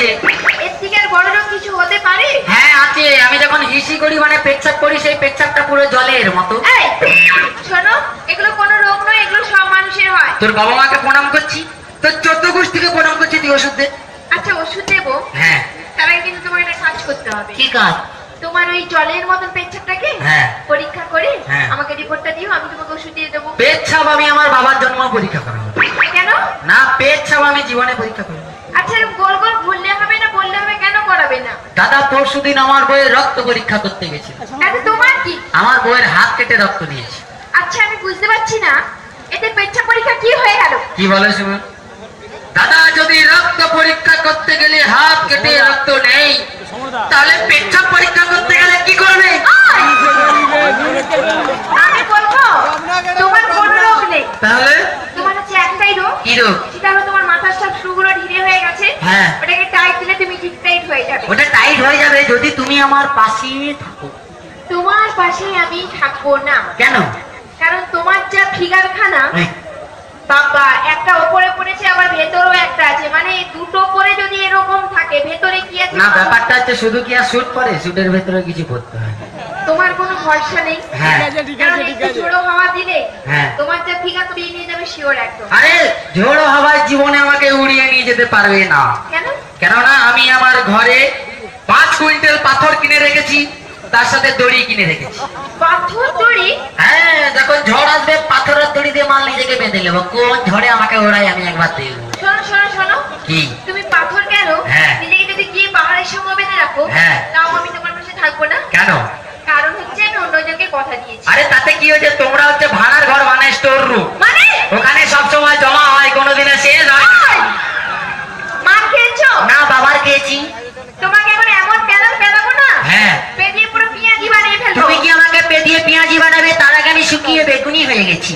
আছে। এর থেকে আর বড় রোগ কিছু হতে পারে? হ্যাঁ আছে। আমি যখন হিসি করি মানে পেচ্ছাপ করি সেই পেচ্ছাপটা পুরো জলের মতো। এই শোনো এগুলো কোনো রোগ নয় এগুলো সব মানুষের হয়। তোর বাবা মাকে প্রণাম করছি? তোর চোদ্দ গোষ্ঠীকে প্রণাম করছি তুই ওষুধ দে। আচ্ছা ওষুধ দেবো? হ্যাঁ। তার আগে কিন্তু তোমার একটা কাজ করতে হবে। কি কাজ? তোমার ওই জলের মতন পেচ্ছাপটাকে হ্যাঁ। পরীক্ষা করে। আমাকে রিপোর্টটা দিও আমি তোমাকে ওষুধ দিয়ে দেবো। পেচ্ছাপ আমি আমার বাবার জন্ম পরীক্ষা করাবো। কেন? না পেচ্ছাপ আমি জীবনে পরীক্ষা করব আচ্ছা গোল গোল ঘুরলে হবে না বললে হবে কেন করাবে না? দাদা পরশু দিন আমার বইয়ের রক্ত পরীক্ষা করতে গেছিল। তাতে তোমার কি? আমার বইয়ের হাত কেটে রক্ত নিয়েছে। আচ্ছা আমি বুঝতে পারছি না। এতে পেচ্ছাপ পরীক্ষা কি হয়ে গেল? কি বলে শুনুন? দাদা যদি রক্ত পরীক্ষা করতে গেলে হাত কেটে রক্ত নেই তাহলে পেচ্ছাপ পরীক্ষা করতে গেলে কি করবে? আমি বলব তোমার কোনো রোগ নেই। তাহলে? তোমার হচ্ছে একটাই রোগ। কি রোগ? সেটা হলো তোমার সব ঢিলে হয়ে গেছে। হ্যাঁ। ওটাকে টাইট দিলে তুমি ঠিক টাইট হয়ে যাবে। ওটা টাইট হয়ে যাবে যদি তুমি আমার পাশে থাকো। তোমার পাশে আমি থাকব না। কেন? কারণ তোমার যা ফিগার খানা বাবা একটা ওপরে পড়েছে আবার ভেতরেও একটা আছে। মানে দুটো করে যদি এরকম থাকে ভেতরে কি আছে না ব্যাপারটা হচ্ছে শুধু কি আর শুট পরে? শুটের ভেতরে কিছু করতে হয়। তোমার কোনো ভরসা নেই? হ্যাঁ। কারণ একটু ঝোড়ো হাওয়া দিলে হ্যাঁ। তোমার যা উড়িয়ে নিয়ে যাবে শিওর একদম। আরে ঝোড়ো হাওয়ায় জীবনে আমাকে উড়িয়ে নিয়ে যেতে পারবে না। কেন? কেননা আমি আমার ঘরে পাঁচ কুইন্টাল পাথর কিনে রেখেছি তার সাথে দড়ি কিনে রেখেছি। পাথর দড়ি? হ্যাঁ যখন ঝড় আসবে পাথরের দড়ি দিয়ে মাল নিজেকে বেঁধে নেব। কোন ঝড়ে আমাকে ওড়াই আমি একবার দেখব। শোনো শোনো শোনো। কি? তুমি পাথর কেন? হ্যাঁ। নিজেকে যদি গিয়ে পাহাড়ের সঙ্গে বেঁধে রাখো হ্যাঁ। তাও আমি তোমার পাশে থাকব না। কেন কারণ হচ্ছে আমি অন্যজনকে কথা দিয়েছি। আরে তাতে কি হয়েছে? তোমরা হচ্ছে ভাড়ার ঘর মানে স্টোর রুম মানে? ওখানে সবসময় জমা হয় কোনোদিনে শেষ হয় না। খেয়েছো? না বাবার খেয়েছি। তোমাকে এখন এমন প্যাদাল পেদাবো না? হ্যাঁ। পেটিয়ে পুরো পেঁয়াজি বানিয়ে ফেলব। তুমি কি আমাকে পেটিয়ে পেঁয়াজি বানাবে? তার আগে আমি শুকিয়ে বেগুনি হয়ে গেছি।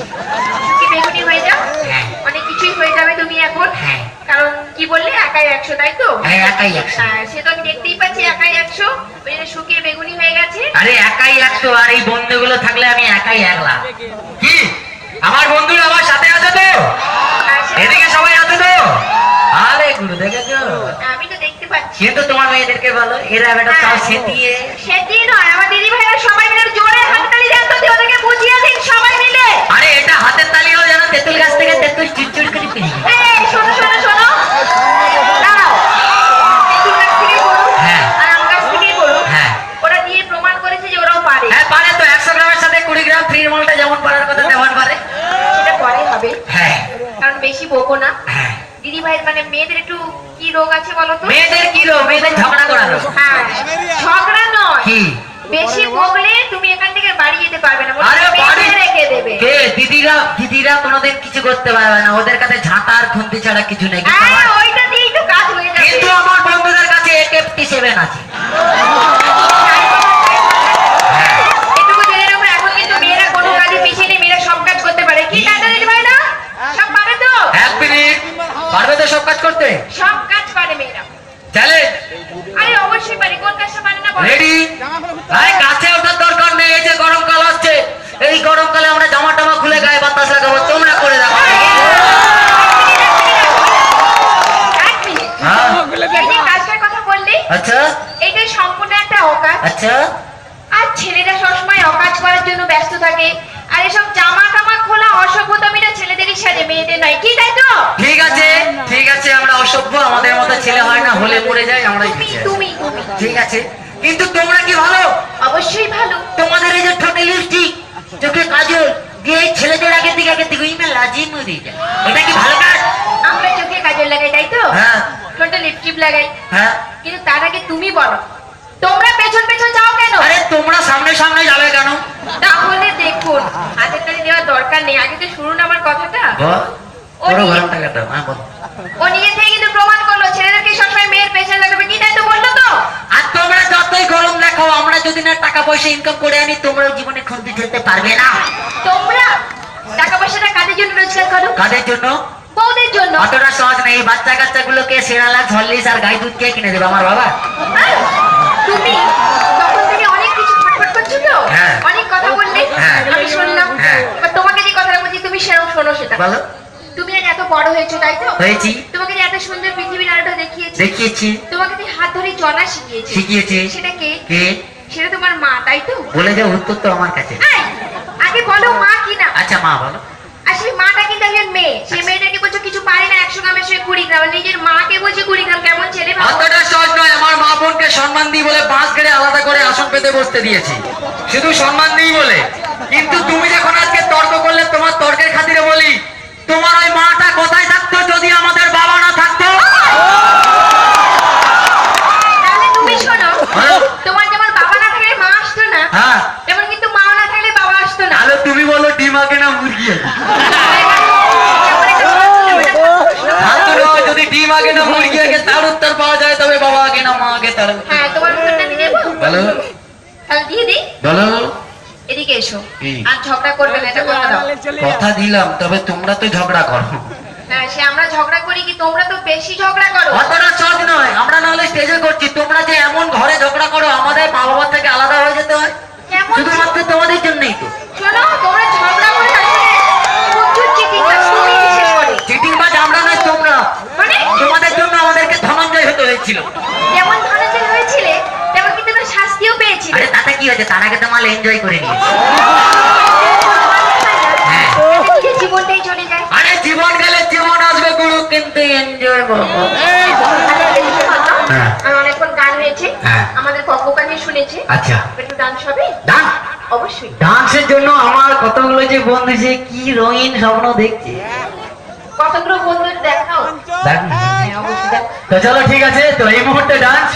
বেগুনি হয়ে যাও হ্যাঁ। অনেক কিছুই হয়ে যাবে তুমি এখন হ্যাঁ। কারণ কি বললে একাই একশো তাই তো? হ্যাঁ একাই একশো। হ্যাঁ সে তো আমি দেখতেই পাচ্ছি একাই একশো। ওই শুকিয়ে বেগুনি হয়ে গেছে। আরে একাই একশো আর এই বন্ধুগুলো থাকলে আমি একাই একলা। কি? আমার বন্ধুরা আমার সাথে আছে তো? এদিকে সবাই আছে তো? আরে গুরু দেখেছ? আমি তো দেখতে পাচ্ছি। কিন্তু তোমার মেয়েদেরকে বলো এরা বেটা সব সেটিয়ে সেটি নয় আমার দিদি ভাইরা সবাই মিলে জোরে হাততালি দেন তো ওদেরকে বুঝিয়ে দিন সবাই মিলে। আরে এটা হাতের তালিও যেন তেঁতুল গাছ থেকে তেঁতুল চুরচুর করে পেয়ে যায়। এই শোনো শোনো শোনো দাঁড়াও তেঁতুল গাছ থেকেই বলুন হ্যাঁ। আর আম গাছ থেকেই বলুন হ্যাঁ। ওরা দিয়ে প্রমাণ করেছে যে ওরাও পারে হ্যাঁ পারে তো একশো গ্রামের সাথে কুড়ি গ্রাম ফ্রি মলটা যেমন পারার কথা তেমন পারে সেটা পরে হবে হ্যাঁ কারণ বেশি বকো না। হ্যাঁ। দিদি ভাই মানে মেয়েদের একটু কি রোগ আছে বলো তো মেয়েদের কি রো মেয়েদের ঝগড়া করার হ্যাঁ ঝগড়া নয়। বেশি বকলে তুমি এখান থেকে বাড়ি যেতে পারবে না। আরে বাড়ি রেখে দেবে। কে? দিদিরা দিদিরা কোনোদিন কিছু করতে পারবে না। ওদের কাছে ঝাঁটা আর খুন্তি ছাড়া কিছু নেই। হ্যাঁ ওইটা দিয়েই তো কাজ হয়ে যাবে। কিন্তু আমার বন্ধুদের কাছে এক সেভেন আছে হ্যাঁ। এটুকু জেনে রাখো এখন কিন্তু মেয়েরা কোনো কাজে পিছিয়ে নেই মেয়েরা সব কাজ করতে পারে কি কাজ দিদি ভাই না সব পারে তো এক মিনিট পারবে তো সব কাজ করতে সব কাজ পারে মেয়েরা চলে আরে অবশ্যই পারে কোন কাজটা পারে না বলো রেডি আরে কাছে ওঠার দরকার নেই এই যে গরমকাল আসছে এই গরমকালে আমরা জামা টামা খুলে গায়ে বাতাস লাগাবো তোমরা করে দেখো এক মিনিট হ্যাঁ এই যে কাজটার কথা বললি আচ্ছা এইটাই সম্পূর্ণ একটা অকাজ আচ্ছা। আর ছেলেরা সবসময় অকাজ করার জন্য ব্যস্ত থাকে। আর এসব জামা টামা খোলা অসভ্যতামিরা ছেলেদেরই সাজে মেয়েদের নয়। কি তাই তো? ঠিক আছে ঠিক আছে আমরা অসভ্য আমাদের মতো ছেলে হয় না হলে পড়ে যায় আমরা তুমি তুমি ঠিক আছে কিন্তু তোমরা কি ভালো? অবশ্যই ভালো। তোমাদের এই যে ঠোঁটে লিপস্টিক চোখে কাজল দিয়ে ছেলেদের আগে দিকে আগে দিকে ইমেল লাজিয়ে মরে যায়। এটা কি ভালো কাজ? আমরা চোখে কাজল লাগাই তাই তো? হ্যাঁ। ঠোঁটে লিপস্টিক লাগাই। হ্যাঁ। কিন্তু তার আগে তুমি বলো তোমরা পেছন পেছন যাও কেন? আরে তোমরা সামনে সামনে যাবে কেন? তাহলে দেখুন হাতের তালি দেওয়ার দরকার নেই। আগে তো শুনুন আমার কথাটা। ও হ্যাঁ বল। ও নিজে থেকে কিন্তু প্রমাণ করল ছেলেদেরকে সবসময় মেয়ের পেছনে লাগাবে। কি তাই তো বলল তো? আর তোমরা যতই গরম দেখাও আমরা যদি না টাকা পয়সা ইনকাম করে আনি তোমরা জীবনে খুন্তি ঠেলতে পারবে না। তোমরা টাকা পয়সাটা কাদের জন্য রোজগার করো? কাদের জন্য? বউদের জন্য। অতটা সহজ নেই। এই বাচ্চা কাচ্চা গুলোকে সেরালাক হরলিক্স আর গাই দুধ কে কিনে দেবে আমার বাবা? তুমি? তখন থেকে অনেক কিছু ফটফট করছ তো? হ্যাঁ। অনেক কথা বললে হ্যাঁ। আমি শুনলাম। হ্যাঁ। তোমাকে যে কথাটা বলছি তুমি সেরকম শোনো সেটা। বলো। তুমি আজ এত বড় হয়েছো তাই তো? হয়েছি। তোমাকে যে এত সুন্দর পৃথিবীর আলোটা দেখিয়েছি দেখিয়েছি। তোমাকে যে হাত ধরে চলা শিখিয়েছি শিখিয়েছি। সেটা কে? কে? সেটা তোমার মা তাই তো? বলে যাও উত্তর তো আমার কাছে। আগে বলো মা কি না আচ্ছা মা বলো। আসলে মাটা কিন্তু একজন মেয়ে সেই মেয়েটাকে বলছো কিছু পারে না একশো গ্রামের সঙ্গে কুড়ি গ্রাম নিজের মাকে বলছে কুড়ি গ্রাম কেমন ছেলে ভাবো? অতটা সহজ নয় আমার মা বোনকে সম্মান দিই বলে বাঁশ গেড়ে আলাদা করে বসতে দিয়েছি শুধু সম্মান দিই বলে কিন্তু তুমি যখন আজকে তর্ক করলে তোমার তর্কের খাতিরে বলি তোমার ওই মাটা কোথায় থাকতো যদি আমাদের বাবা না থাকতো তুমি শোনো। তোমার যেমন বাবা না থাকলে মা আসতো না তেমন কিন্তু মা না থাকলে বাবা আসতো না তাহলে তুমি বলো ডিম আগে না মুরগি আগে? যেমন একটা প্রশ্ন ওটা প্রশ্ন। ফালতু নয়, যদি ডিম আগে না মুরগি আগে তার উত্তর পাওয়া যায় তবে বাবা আগে না মা আগে তার হ্যাঁ তোমার উত্তরটা আমি দেবো বলো তাহলে দিয়ে দিই বলো এদিকে এসো কি? আর ঝগড়া করবে না এটা কথা দাও। কথা দিলাম তবে তোমরা তো ঝগড়া করো। না সে আমরা ঝগড়া করি কি তোমরা তো বেশি ঝগড়া করো। অতটা সহজ নয় আমরা নাহলে স্টেজে করছি। তোমরা যে এমন ঘরে ঝগড়া করো আমাদের মা বাবা থেকে আলাদা হয়ে যেতে হয়। শুধুমাত্র তোমাদের জন্যই তো। শোনো তোমরা ঝগড়া করে চিটিং চিটিং বাজ আমরা নয় তোমরা। মানে? তোমাদের জন্য আমাদেরকে ধনঞ্জয় হতে হয়েছিল। যেমন ধনঞ্জয় হয়েছিলে তেমন কিন্তু তোমরা শাস্তিও পেয়েছিলে আরে তাতে কি হয়েছে তার আগে তো মাল এনজয় করে নিয়েছি। হ্যাঁ। জীবনটাই চলে যায় আরে জীবন গেলে জীবন আসবে গুরু কিন্তু এনজয় করব। দেখি শোনো, হ্যাঁ। আমার অনেকক্ষণ গান হয়েছে। হ্যাঁ। আমাদের শুনেছে। আচ্ছা। একটু ডান্স হবে? ডান্স অবশ্যই। ডান্সের জন্য আমার কতগুলো যে বন্ধু যে কি রঙিন স্বপ্ন দেখছে। কতগুলো বন্ধুর দেখাও। হ্যাঁ তো চলো ঠিক আছে তো এই মুহূর্তে ডান্স